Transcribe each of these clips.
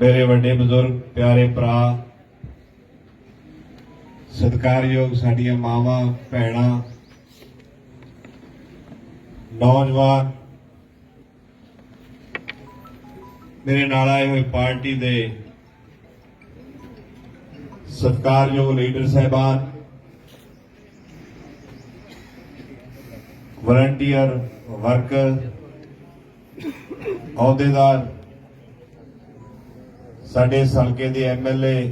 ਮੇਰੇ ਵੱਡੇ ਬਜ਼ੁਰਗ, ਪਿਆਰੇ ਭਰਾ, ਸਤਿਕਾਰਯੋਗ ਸਾਡੀਆਂ ਮਾਵਾਂ, ਭੈਣਾਂ, ਨੌਜਵਾਨ, ਮੇਰੇ ਨਾਲ ਆਏ ਹੋਏ ਪਾਰਟੀ ਦੇ ਸਤਿਕਾਰਯੋਗ ਲੀਡਰ ਸਾਹਿਬਾਨ, ਵਲੰਟੀਅਰ ਵਰਕਰ ਅਹੁਦੇਦਾਰ, ਸਾਡੇ ਹਲਕੇ ਦੇ ਐਮਐਲਏ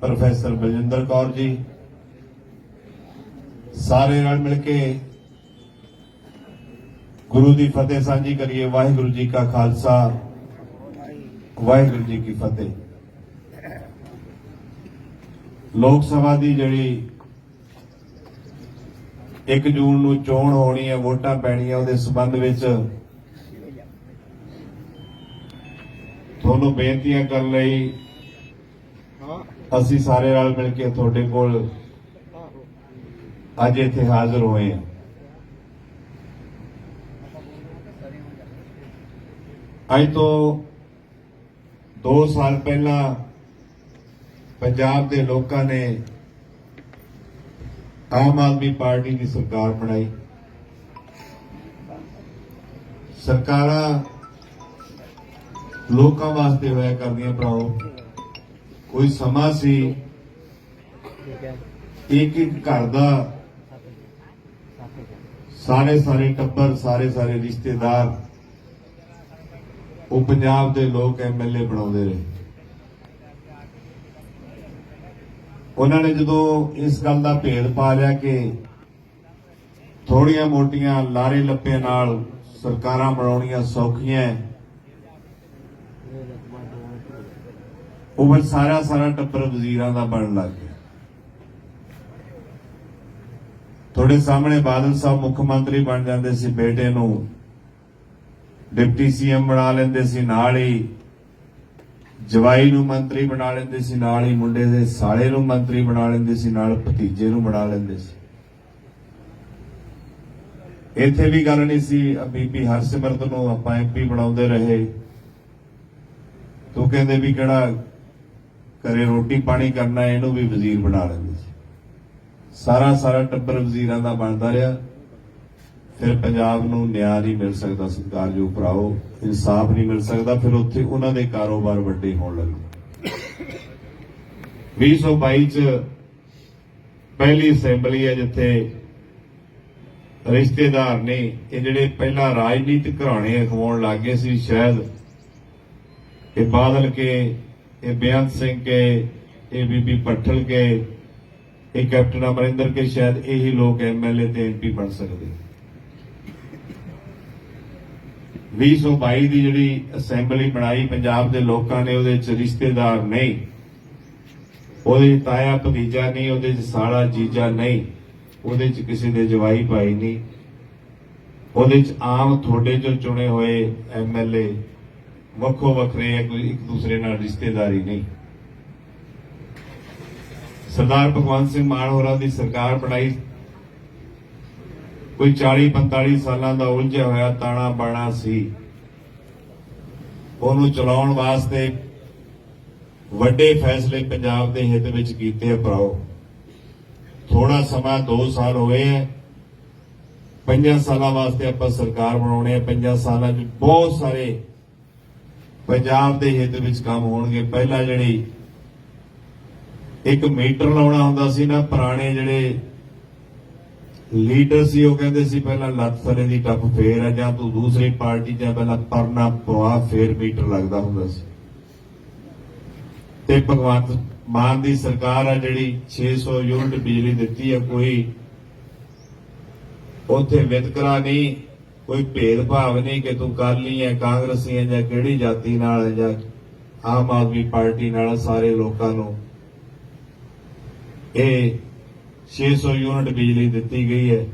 ਪ੍ਰੋਫੈਸਰ ਬਲਜਿੰਦਰ ਕੌਰ ਜੀ, ਸਾਰੇ ਨਾਲ ਮਿਲ ਕੇ ਗੁਰੂ ਦੀ ਫਤਿਹ ਸਾਂਝੀ ਕਰੀਏ। ਵਾਹਿਗੁਰੂ ਜੀ ਕਾ ਖਾਲਸਾ, ਵਾਹਿਗੁਰੂ ਜੀ ਕੀ ਫਤਿਹ। ਲੋਕ ਸਭਾ ਦੀ ਜਿਹੜੀ 1 ਜੂਨ ਨੂੰ ਚੋਣ ਹੋਣੀ ਹੈ, ਵੋਟਾਂ ਪੈਣੀਆਂ, ਉਹਦੇ ਸਬੰਧ ਵਿੱਚ ਤੁਹਾਨੂੰ ਬੇਨਤੀਆਂ ਕਰਨ ਲਈ ਅਸੀਂ ਸਾਰੇ ਨਾਲ ਮਿਲ ਕੇ ਤੁਹਾਡੇ ਕੋਲ ਅੱਜ ਇੱਥੇ ਹਾਜ਼ਰ ਹੋਏ ਹਾਂ। ਅੱਜ ਤੋਂ 2 ਸਾਲ ਪਹਿਲਾਂ ਪੰਜਾਬ ਦੇ ਲੋਕਾਂ ਨੇ ਆਮ ਆਦਮੀ ਪਾਰਟੀ ਦੀ ਸਰਕਾਰ ਬਣਾਈ। ਸਰਕਾਰਾਂ ਲੋਕਾਂ ਵਾਸਤੇ ਹੋਇਆ ਕਰਦੀਆਂ ਭਰਾਓ। ਕੋਈ ਸਮਾਂ ਸੀ ਇੱਕ ਇੱਕ ਘਰ ਦਾ ਸਾਰੇ ਸਾਰੇ ਟੱਬਰ, ਸਾਰੇ ਸਾਰੇ ਰਿਸ਼ਤੇਦਾਰ, ਉਹ ਪੰਜਾਬ ਦੇ ਲੋਕ ਐਮਐਲਏ ਬਣਾਉਂਦੇ ਰਹੇ। ਉਹਨਾਂ ਨੇ ਜਦੋਂ ਇਸ ਗੱਲ ਦਾ ਭੇਦ ਪਾ ਲਿਆ ਕਿ ਥੋੜੀਆਂ ਮੋਟੀਆਂ ਲਾਰੇ ਲੱਪੇ ਨਾਲ ਸਰਕਾਰਾਂ ਬਣਾਉਣੀਆਂ ਸੌਖੀਆਂ ਉਹ ਫਿਰ ਸਾਰਾ ਸਾਰਾ ਟੱਬਰ ਵਜ਼ੀਰਾਂ ਦਾ ਬਣਨ ਲੱਗ ਗਿਆ। ਤੁਹਾਡੇ ਸਾਹਮਣੇ ਬਾਦਲ ਸਾਹਿਬ ਮੁੱਖ ਮੰਤਰੀ ਬਣ ਜਾਂਦੇ ਸੀ, ਬੇਟੇ ਨੂੰ ਡਿਪਟੀ ਸੀਐਮ ਬਣਾ ਲੈਂਦੇ ਸੀ, ਨਾਲ ਹੀ ਜਵਾਈ ਨੂੰ ਮੰਤਰੀ ਬਣਾ ਲੈਂਦੇ ਸੀ, ਨਾਲ ਹੀ ਮੁੰਡੇ ਦੇ ਸਾਲੇ ਨੂੰ ਮੰਤਰੀ ਬਣਾ ਲੈਂਦੇ ਸੀ, ਨਾਲ ਭਤੀਜੇ ਨੂੰ ਬਣਾ ਲੈਂਦੇ ਸੀ। ਇੱਥੇ ਵੀ ਗੱਲ ਨਹੀਂ ਸੀ ਬੀਬੀ ਹਰਸਿਮਰਤ ਨੂੰ ਆਪਾਂ ਐਮਪੀ ਬਣਾਉਂਦੇ ਰਹੇ। ਤੂੰ ਕਹਿੰਦੇ ਵੀ ਕਿਹੜਾ ਘਰੇ ਰੋਟੀ ਪਾਣੀ ਕਰਨਾ ਇਹਨੂੰ ਵੀ ਵਜ਼ੀਰ ਬਣਾ ਲੈਂਦੇ ਸੀ। ਸਾਰਾ ਸਾਰਾ ਟੱਬਰ ਵਜ਼ੀਰਾਂ ਦਾ ਬਣਦਾ ਰਿਹਾ। ਫਿਰ ਪੰਜਾਬ ਨੂੰ ਨਿਆਂ ਨਹੀਂ ਮਿਲ ਸਕਦਾ ਸਰਕਾਰਯੋਗ ਭਰਾਓ ਇਨਸਾਫ ਨਹੀਂ ਮਿਲ ਸਕਦਾ, ਫਿਰ ਉੱਥੇ ਉਹਨਾਂ ਦੇ ਕਾਰੋਬਾਰ ਵੱਡੇ ਹੋਣ ਲੱਗੇ। 2022 ਚ ਪਹਿਲੀ ਅਸੈਂਬਲੀ ਹੈ, ਜਿੱਥੇ ਰਿਸ਼ਤੇਦਾਰ ਨੇ ਇਹ ਜਿਹੜੇ ਪਹਿਲਾਂ ਰਾਜਨੀਤਿਕ ਘਰਾਣੇ ਅਖਵਾਉਣ ਲੱਗੇ ਸੀ, ਸ਼ਾਇਦ ਇਹ ਬਾਦਲ ਕੇ, ਇਹ ਬੇਅੰਤ ਸਿੰਘ ਕੇ, ਇਹ ਬੀਬੀ ਪੱਠਲ ਕੇ, ਇਹ ਕੈਪਟਨ ਅਮਰਿੰਦਰ ਕੇ ਸ਼ਾਇਦ ਇਹੀ ਲੋਕ ਐਮਐਲਏ ਤੇ ਐਮਪੀ ਬਣ ਸਕਦੇ। 2022 ਦੀ ਜਿਹੜੀ ਅਸੈਂਬਲੀ ਬਣਾਈ ਪੰਜਾਬ ਦੇ ਲੋਕਾਂ ਨੇ, ਉਹਦੇ ਚ ਰਿਸ਼ਤੇਦਾਰ ਨਹੀਂ। ਉਹਦੇ 'ਚ ਤਾਇਆ ਭਤੀਜਾ ਨਹੀਂ, ਉਹਦੇ ਚ ਸਾਲਾ ਜੀਜਾ ਨਹੀਂ, ਉਹਦੇ ਚ ਕਿਸੇ ਦੇ ਜਵਾਈ ਭਾਈ ਨਹੀਂ। ਉਹਦੇ ਚ ਆਮ ਤੁਹਾਡੇ ਜੋ ਚੁਣੇ ਹੋਏ ਐਮਐਲਏ ਵੱਖੋ ਵੱਖਰੇ ਹੈ ਕੋਈ ਇੱਕ ਦੂਸਰੇ ਨਾਲ ਰਿਸ਼ਤੇਦਾਰੀ ਨਹੀਂ। ਸਰਦਾਰ ਭਗਵੰਤ ਸਿੰਘ ਮਾਨ ਹੋਰਾਂ ਦੀ ਸਰਕਾਰ ਬਣਾਈ। ਕੋਈ 40 45 ਸਾਲਾਂ ਦਾ ਉਲਝਿਆ ਹੋਇਆ ਤਾਣਾ ਬਾਣਾ ਸੀ। ਉਹਨੂੰ ਚਲਾਉਣ ਵਾਸਤੇ ਵੱਡੇ ਫੈਸਲੇ ਪੰਜਾਬ ਦੇ ਹਿੱਤ ਵਿੱਚ ਕੀਤੇ ਆ ਭਰਾਓ। ਥੋੜਾ ਸਮਾਂ 2 ਸਾਲ ਹੋਏ ਹੈ ਪੰਜਾਂ ਸਾਲਾਂ ਵਾਸਤੇ ਆਪਾਂ ਸਰਕਾਰ ਬਣਾਉਣੇ ਆ। ਪੰਜਾਂ ਸਾਲਾਂ 'ਚ ਬਹੁਤ ਸਾਰੇ ਪੰਜਾਬ ਦੇ ਹਿੱਤ ਵਿੱਚ ਕੰਮ ਹੋਣਗੇ। ਪਹਿਲਾਂ ਜਿਹੜੀ ਇੱਕ ਮੀਟਰ ਲਾਉਣਾ ਹੁੰਦਾ ਸੀ ਨਾ, ਪੁਰਾਣੇ ਜਿਹੜੇ ਲੀਡਰ ਸੀ, ਉਹ ਕਹਿੰਦੇ ਸੀ ਪਹਿਲਾਂ ਲੱਤ ਥਲੇ ਦੀ ਟੱਪ ਫੇਰ ਆ, ਜਾਂ ਤੂੰ ਦੂਸਰੀ ਪਾਰਟੀ ਜਾਂ ਪਹਿਲਾਂ ਪਰਨਾ ਪਵਾ, ਫੇਰ ਮੀਟਰ ਲੱਗਦਾ ਹੁੰਦਾ ਸੀ। ਤੇ ਭਗਵੰਤ ਮਾਨ ਦੀ ਸਰਕਾਰ ਆ ਜਿਹੜੀ 600 ਯੂਨਿਟ ਬਿਜਲੀ ਦਿੱਤੀ ਆ, ਕੋਈ ਉੱਥੇ ਵਿਤਕਰਾ ਨਹੀਂ ਕੋਈ ਭੇਦਭਾਵ ਨਹੀਂ ਕਿ ਤੂੰ ਕਾਲੀ ਹੈ, ਕਾਂਗਰਸੀ ਹੈ ਜਾਂ ਕਿਹੜੀ ਜਾਤੀ ਨਾਲ ਹੈ ਜਾਂ ਆਮ ਆਦਮੀ ਪਾਰਟੀ ਨਾਲ ਸਾਰੇ ਲੋਕਾਂ ਨੂੰ। ਇਹ 600 ਯੂਨਿਟ ਬਿਜਲੀ ਦਿੱਤੀ ਗਈ ਹੈ।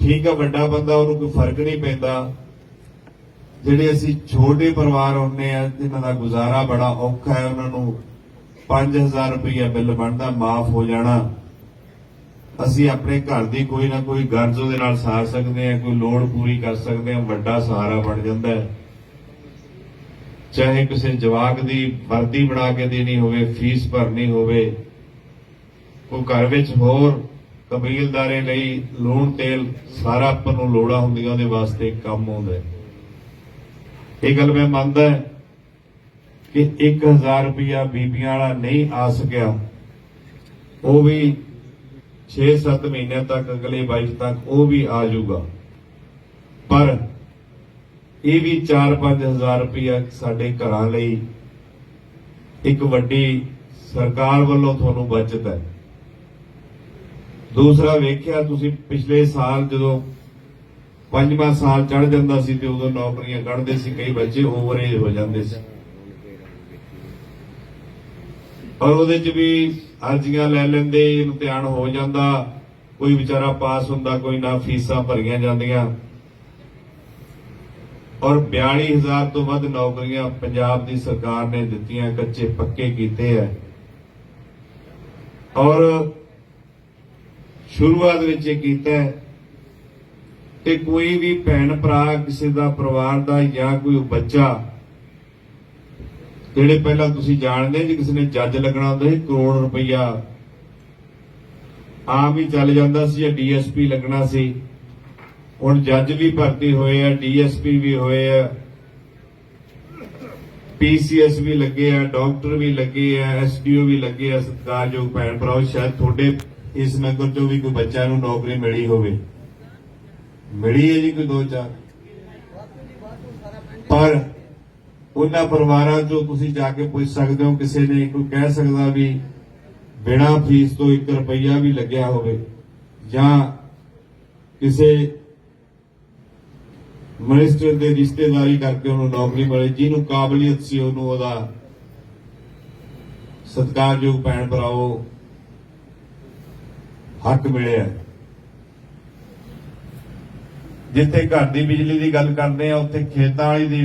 ਠੀਕ ਹੈ ਵੱਡਾ ਬੰਦਾ, ਉਹਨੂੰ ਕੋਈ ਫ਼ਰਕ ਨਹੀਂ ਪੈਂਦਾ। ਜਿਹੜੇ ਅਸੀਂ ਛੋਟੇ ਪਰਿਵਾਰ ਹੁੰਨੇ ਆ, ਜਿਨ੍ਹਾਂ ਦਾ ਗੁਜ਼ਾਰਾ ਬੜਾ ਔਖਾ ਹੈ, ਉਹਨਾਂ ਨੂੰ 5000 ਰੁਪਇਆ ਬਿੱਲ ਬਣਦਾ, ਮਾਫ ਹੋ ਜਾਣਾ। ਅਸੀਂ ਆਪਣੇ ਘਰ ਦੀ ਕੋਈ ਨਾ ਕੋਈ ਗਰਜ਼ ਉਹਦੇ ਨਾਲ ਸਾਰ ਸਕਦੇ ਹਾਂ, ਕੋਈ ਲੋੜ ਪੂਰੀ ਕਰ ਸਕਦੇ ਹਾਂ, ਵੱਡਾ ਸਹਾਰਾ ਬਣ ਜਾਂਦਾ ਹੈ। ਚਾਹੇ ਕਿਸੇ ਜਵਾਕ ਦੀ ਵਰਦੀ ਬਣਾ ਕੇ ਦੇਣੀ ਹੋਵੇ, ਫੀਸ ਭਰਨੀ ਹੋਵੇ, ਕੋਈ ਘਰ ਵਿੱਚ ਹੋਰ ਕਬੀਲਦਾਰੇ ਲਈ ਲੂਣ ਤੇਲ ਸਾਰਾ ਆਪਾਂ ਨੂੰ ਲੋੜਾਂ ਹੁੰਦੀਆਂ, ਉਹਦੇ ਵਾਸਤੇ ਕੰਮ ਆਉਂਦਾ ਇਹ ਗੱਲ ਮੈਂ ਮੰਨਦਾ ਕਿ 1000 ਰੁਪਿਆ ਬੀਬੀਆਂ ਵਾਲਾ ਨਹੀਂ ਆ ਸਕਿਆ। ਉਹ ਵੀ 6-7 ਮਹੀਨਿਆਂ ਤੱਕ, ਅਗਲੇ 22 ਤੱਕ ਉਹ ਵੀ ਆ ਜਾਊਗਾ। ਪਰ ਇਹ ਵੀ 4-5000 ਰੁਪਇਆ ਸਾਡੇ ਘਰਾਂ ਲਈ ਇੱਕ ਵੱਡੀ ਸਰਕਾਰ ਵੱਲੋਂ ਤੁਹਾਨੂੰ ਬਚਤ ਹੈ। ਦੂਸਰਾ ਵੇਖਿਆ, ਤੁਸੀਂ ਪਿਛਲੇ ਸਾਲ ਜਦੋਂ ਪੰਜਵਾਂ ਸਾਲ ਚੜ ਜਾਂਦਾ ਸੀ ਤੇ ਉਦੋਂ ਨੌਕਰੀਆਂ ਕੱਢਦੇ ਸੀ, ਕਈ ਬੱਚੇ ਓਵਰਏਜ ਹੋ ਜਾਂਦੇ ਸੀ। ਔਰ ਉਹਦੇ ਚ ਵੀ ਅਰਜ਼ੀਆਂ ਲੈ ਲੈਂਦੇ, ਇਮਤਿਹਾਨ ਹੋ ਜਾਂਦਾ, ਕੋਈ ਵਿਚਾਰਾ ਪਾਸ ਹੁੰਦਾ, ਕੋਈ ਨਾ ਫੀਸਾਂ ਭਰੀਆਂ ਜਾਂਦੀਆਂ। ਔਰ 42000 ਤੋਂ ਵੱਧ ਨੌਕਰੀਆਂ ਪੰਜਾਬ ਦੀ ਸਰਕਾਰ ਨੇ ਦਿੱਤੀਆਂ, ਕੱਚੇ ਪੱਕੇ ਕੀਤੇ ਐ। ਔਰ ਸ਼ੁਰੂਆਤ ਵਿੱਚ ਇਹ ਕੀਤਾ ਕਿ ਕੋਈ ਵੀ ਭੈਣ ਭਰਾ ਕਿਸੇ ਦਾ ਪਰਿਵਾਰ ਦਾ ਜਾਂ ਕੋਈ ਬੱਚਾ ਜਿਹੜੇ ਪਹਿਲਾਂ ਤੁਸੀਂ ਜਾਣਦੇ ਜੇ ਕਿਸੇ ਨੇ ਜੱਜ ਲੱਗਣਾ ਹੁੰਦਾ ਸੀ, ਕਰੋੜ ਰੁਪਈਆ ਆਮ ਹੀ ਚੱਲ ਜਾਂਦਾ ਸੀ ਜਾਂ ਡੀਐਸਪੀ ਲੱਗਣਾ ਸੀ। ਹੁਣ ਜੱਜ ਵੀ ਭਰਤੀ ਹੋਏ ਆ, ਡੀਐਸਪੀ ਵੀ ਹੋਏ ਆ, ਪੀਸੀਐਸ ਵੀ ਲੱਗੇ ਆ, ਡਾਕਟਰ ਵੀ ਲੱਗੇ ਆ, ਐਸਡੀਓ ਵੀ ਲੱਗੇ ਆ, ਸਤਿਕਾਰਯੋਗ ਭੈਣ ਭਰਾਓ ਸ਼ਾਇਦ ਤੁਹਾਡੇ ਇਸ ਨਗਰ ਚੋਂ ਵੀ ਕੋਈ ਬੱਚਾ ਨੂੰ ਨੌਕਰੀ ਮਿਲੀ ਹੋਵੇ। ਮਿਲੀ ਹੈ ਜੀ ਕੋਈ ਦੋ ਚਾਰ? ਪਰ ਉਹਨਾਂ ਪਰਿਵਾਰਾਂ ਚੋਂ ਤੁਸੀਂ ਜਾ ਕੇ ਪੁੱਛ ਸਕਦੇ ਹੋ, ਕਿਸੇ ਨੇ ਕੋਈ ਕਹਿ ਸਕਦਾ ਵੀ ਬਿਨਾਂ ਫੀਸ ਤੋਂ 1 ਰੁਪਈਆ ਵੀ ਲੱਗਿਆ ਹੋਵੇ ਜਾਂ ਕਿਸੇ ਮਿਨਿਸਟਰ ਦੇ ਰਿਸ਼ਤੇਦਾਰੀ ਕਰਕੇ ਉਹਨੂੰ ਨੌਕਰੀ ਮਿਲੇ, ਜਿਹਨੂੰ ਕਾਬਲੀਅਤ ਸੀ ਉਹਨੂੰ ਉਹਦਾ ਸਤਿਕਾਰਯੋਗ ਭੈਣ ਭਰਾਓ ਹੱਕ ਮਿਲਿਆ। ਜਿੱਥੇ ਘਰ ਦੀ ਬਿਜਲੀ ਦੀ ਗੱਲ ਕਰਦੇ ਆ, ਉੱਥੇ ਖੇਤਾਂ ਵਾਲੀ ਦੀ